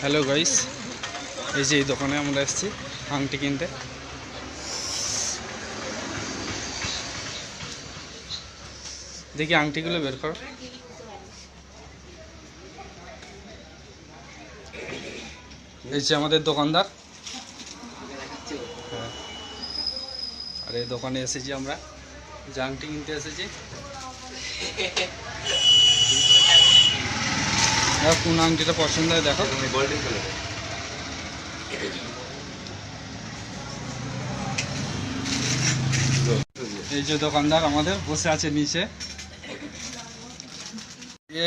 Hello guys এই যে এই দোকানে আমরা এসেছি, আংটি কিনতে। দেখি আংটিগুলো বের করো। এই যে আমাদের দোকানদার। হ্যাঁ। আর এই দোকানে এসেছি আমরা। যে আংটি কিনতে এসেছি। আর কোন আংটিটা পছন্দ হয় দেখো। গোল্ডেন কালার এই যে দোকানদার আমাদের বসে আছে নিচে।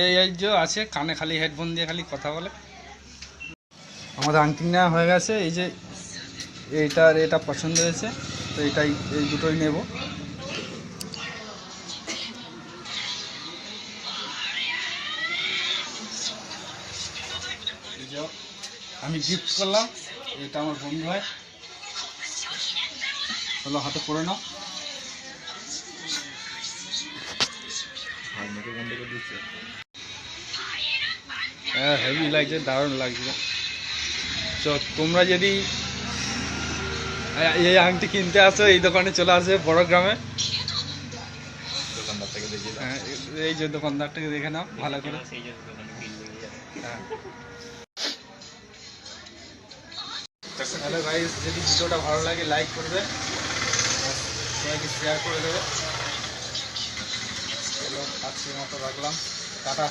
এই এই যে আছে কানে খালি হেডফোন দিয়ে খালি কথা বলে। আমাদের আংটি নেওয়া হয়ে গেছে এই যে এইটার এটা পছন্দ হয়েছে তো এটাই এই দুটোই নেব। এই আমি গিফট করলাম এটা আমার বন্ধু হয়। হলো হাতে পড়ে নাও। হ্যাঁ হেভি লাগছে দারুণ লাগছে। চ তোমরা যদি এই আংটি কিনতে আসো এই দোকানে চলে আসবে বড় গ্রামে। হ্যাঁ, এই যে দোকানদারটাকে দেখে নাও ভালো করে। হ্যাঁ। হ্যালো গাইস যদি ভিডিওটা ভালো লাগে লাইক করবে। সবাইকে শেয়ার করে দেবে। আজকের মতো রাখলাম। টাটা।